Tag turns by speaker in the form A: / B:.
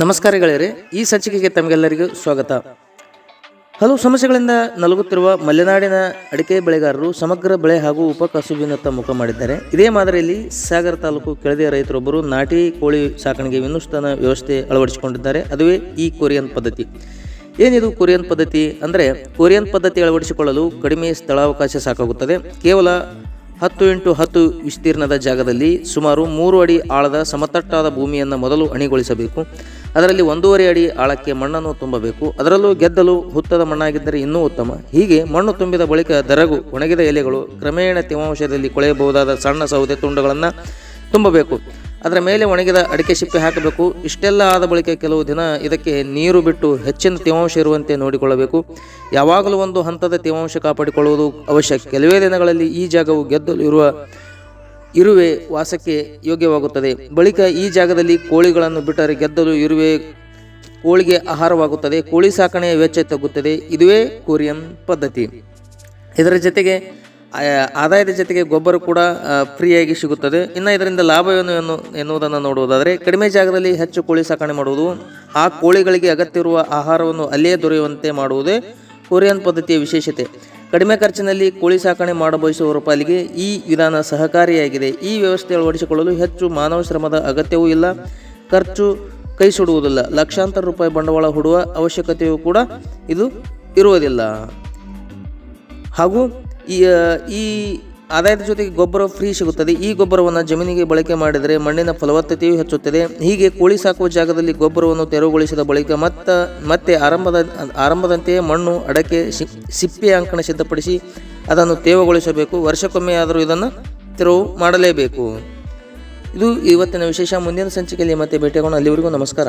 A: ನಮಸ್ಕಾರ ಗೆಳೆಯರೆ, ಈ ಸಂಚಿಕೆಗೆ ತಮಗೆಲ್ಲರಿಗೂ ಸ್ವಾಗತ. ಹಲವು ಸಮಸ್ಯೆಗಳಿಂದ ನಲುಗುತ್ತಿರುವ ಮಲೆನಾಡಿನ ಅಡಿಕೆ ಬೆಳೆಗಾರರು ಸಮಗ್ರ ಬೆಳೆ ಹಾಗೂ ಉಪಕಸುಬಿನತ್ತ ಮುಖ ಮಾಡಿದ್ದಾರೆ. ಇದೇ ಮಾದರಿಯಲ್ಲಿ ಸಾಗರ ತಾಲೂಕು ಕೆಳದಿಯ ರೈತರೊಬ್ಬರು ನಾಟಿ ಕೋಳಿ ಸಾಕಾಣಿಕೆ ವಿನೂತನ ವ್ಯವಸ್ಥೆ ಅಳವಡಿಸಿಕೊಂಡಿದ್ದಾರೆ. ಅದುವೇ ಈ ಕೊರಿಯನ್ ಪದ್ಧತಿ. ಏನಿದು ಕೊರಿಯನ್ ಪದ್ಧತಿ ಅಂದರೆ ಕೊರಿಯನ್ ಪದ್ಧತಿ ಅಳವಡಿಸಿಕೊಳ್ಳಲು ಕಡಿಮೆ ಸ್ಥಳಾವಕಾಶ ಸಾಕಾಗುತ್ತದೆ. ಕೇವಲ ಹತ್ತು ಇಂಟು ಹತ್ತು ವಿಸ್ತೀರ್ಣದ ಜಾಗದಲ್ಲಿ ಸುಮಾರು ಮೂರು ಅಡಿ ಆಳದ ಸಮತಟ್ಟಾದ ಭೂಮಿಯನ್ನು ಮೊದಲು ಅಣಿಗೊಳಿಸಬೇಕು. ಅದರಲ್ಲಿ ಒಂದೂವರೆ ಅಡಿ ಆಳಕ್ಕೆ ಮಣ್ಣನ್ನು ತುಂಬಬೇಕು. ಅದರಲ್ಲೂ ಗೆದ್ದಲು ಹುತ್ತದ ಮಣ್ಣಾಗಿದ್ದರೆ ಇನ್ನೂ ಉತ್ತಮ. ಹೀಗೆ ಮಣ್ಣು ತುಂಬಿದ ಬಳಿಕ ದರಗು, ಒಣಗಿದ ಎಲೆಗಳು ಕ್ರಮೇಣ ತೇವಾಂಶದಲ್ಲಿ ಕೊಳೆಯಬಹುದಾದ ಸಣ್ಣ ಸೌದೆ ತುಂಡುಗಳನ್ನು ತುಂಬಬೇಕು. ಅದರ ಮೇಲೆ ಒಣಗಿದ ಅಡಿಕೆ ಸಿಪ್ಪೆ ಹಾಕಬೇಕು. ಇಷ್ಟೆಲ್ಲ ಆದ ಬಳಿಕ ಕೆಲವು ದಿನ ಇದಕ್ಕೆ ನೀರು ಬಿಟ್ಟು ಹೆಚ್ಚಿನ ತೇವಾಂಶ ಇರುವಂತೆ ನೋಡಿಕೊಳ್ಳಬೇಕು. ಯಾವಾಗಲೂ ಒಂದು ಹಂತದ ತೇವಾಂಶ ಕಾಪಾಡಿಕೊಳ್ಳುವುದು ಅವಶ್ಯ. ಕೆಲವೇ ದಿನಗಳಲ್ಲಿ ಈ ಜಾಗವು ಗೆದ್ದಲು ಇರುವ ಇರುವೆ ವಾಸಕ್ಕೆ ಯೋಗ್ಯವಾಗುತ್ತದೆ. ಬಳಿಕ ಈ ಜಾಗದಲ್ಲಿ ಕೋಳಿಗಳನ್ನು ಬಿಟ್ಟರೆ ಗೆದ್ದಲು ಇರುವೆ ಕೋಳಿಗೆ ಆಹಾರವಾಗುತ್ತದೆ. ಕೋಳಿ ಸಾಕಣೆಯ ವೆಚ್ಚ ತಗ್ಗುತ್ತದೆ. ಇದುವೇ ಕೊರಿಯನ್ ಪದ್ಧತಿ. ಇದರ ಜೊತೆಗೆ ಆದಾಯದ ಜೊತೆಗೆ ಗೊಬ್ಬರ ಕೂಡ ಫ್ರೀಯಾಗಿ ಸಿಗುತ್ತದೆ. ಇನ್ನು ಇದರಿಂದ ಲಾಭವೇನು ಎನ್ನು, ಎನ್ನುವುದನ್ನು ನೋಡುವುದಾದರೆ, ಕಡಿಮೆ ಜಾಗದಲ್ಲಿ ಹೆಚ್ಚು ಕೋಳಿ ಸಾಕಣೆ ಮಾಡುವುದು, ಆ ಕೋಳಿಗಳಿಗೆ ಅಗತ್ಯವಿರುವ ಆಹಾರವನ್ನು ಅಲ್ಲಿಯೇ ದೊರೆಯುವಂತೆ ಮಾಡುವುದೇ ಕೊರಿಯನ್ ಪದ್ಧತಿಯ ವಿಶೇಷತೆ. ಕಡಿಮೆ ಖರ್ಚಿನಲ್ಲಿ ಕೋಳಿ ಸಾಕಣೆ ಮಾಡಬಯಸುವವರ ಪಾಲಿಗೆ ಈ ವಿಧಾನ ಸಹಕಾರಿಯಾಗಿದೆ. ಈ ವ್ಯವಸ್ಥೆ ಅಳವಡಿಸಿಕೊಳ್ಳಲು ಹೆಚ್ಚು ಮಾನವ ಶ್ರಮದ ಅಗತ್ಯವೂ ಇಲ್ಲ. ಖರ್ಚು ಕೈ ಸುಡುವುದಿಲ್ಲ. ಲಕ್ಷಾಂತರ ರೂಪಾಯಿ ಬಂಡವಾಳ ಹೂಡುವ ಅವಶ್ಯಕತೆಯೂ ಕೂಡ ಇದು ಇರುವುದಿಲ್ಲ. ಹಾಗೂ ಈ ಆದಾಯದ ಜೊತೆಗೆ ಗೊಬ್ಬರ ಫ್ರೀ ಸಿಗುತ್ತದೆ. ಈ ಗೊಬ್ಬರವನ್ನು ಜಮೀನಿಗೆ ಬಳಕೆ ಮಾಡಿದರೆ ಮಣ್ಣಿನ ಫಲವತ್ತತೆಯೂ ಹೆಚ್ಚುತ್ತದೆ. ಹೀಗೆ ಕೋಳಿ ಸಾಕುವ ಜಾಗದಲ್ಲಿ ಗೊಬ್ಬರವನ್ನು ತೆರವುಗೊಳಿಸಿದ ಬಳಿಕ ಮತ್ತ, ಮತ್ತೆ ಆರಂಭದ, ಆರಂಭದಂತೆಯೇ ಮಣ್ಣು ಅಡಕೆ ಸಿಪ್ಪೆ ಅಂಕಣ ಸಿದ್ಧಪಡಿಸಿ ಅದನ್ನು ತೇವಗೊಳಿಸಬೇಕು. ವರ್ಷಕ್ಕೊಮ್ಮೆ ಆದರೂ ಇದನ್ನು ತೆರವು ಮಾಡಲೇಬೇಕು. ಇದು ಇವತ್ತಿನ ವಿಶೇಷ. ಮುಂದಿನ ಸಂಚಿಕೆಯಲ್ಲಿ ಮತ್ತೆ ಭೇಟಿಯಾಗೋಣ. ಅಲ್ಲಿವರೆಗೂ ನಮಸ್ಕಾರ.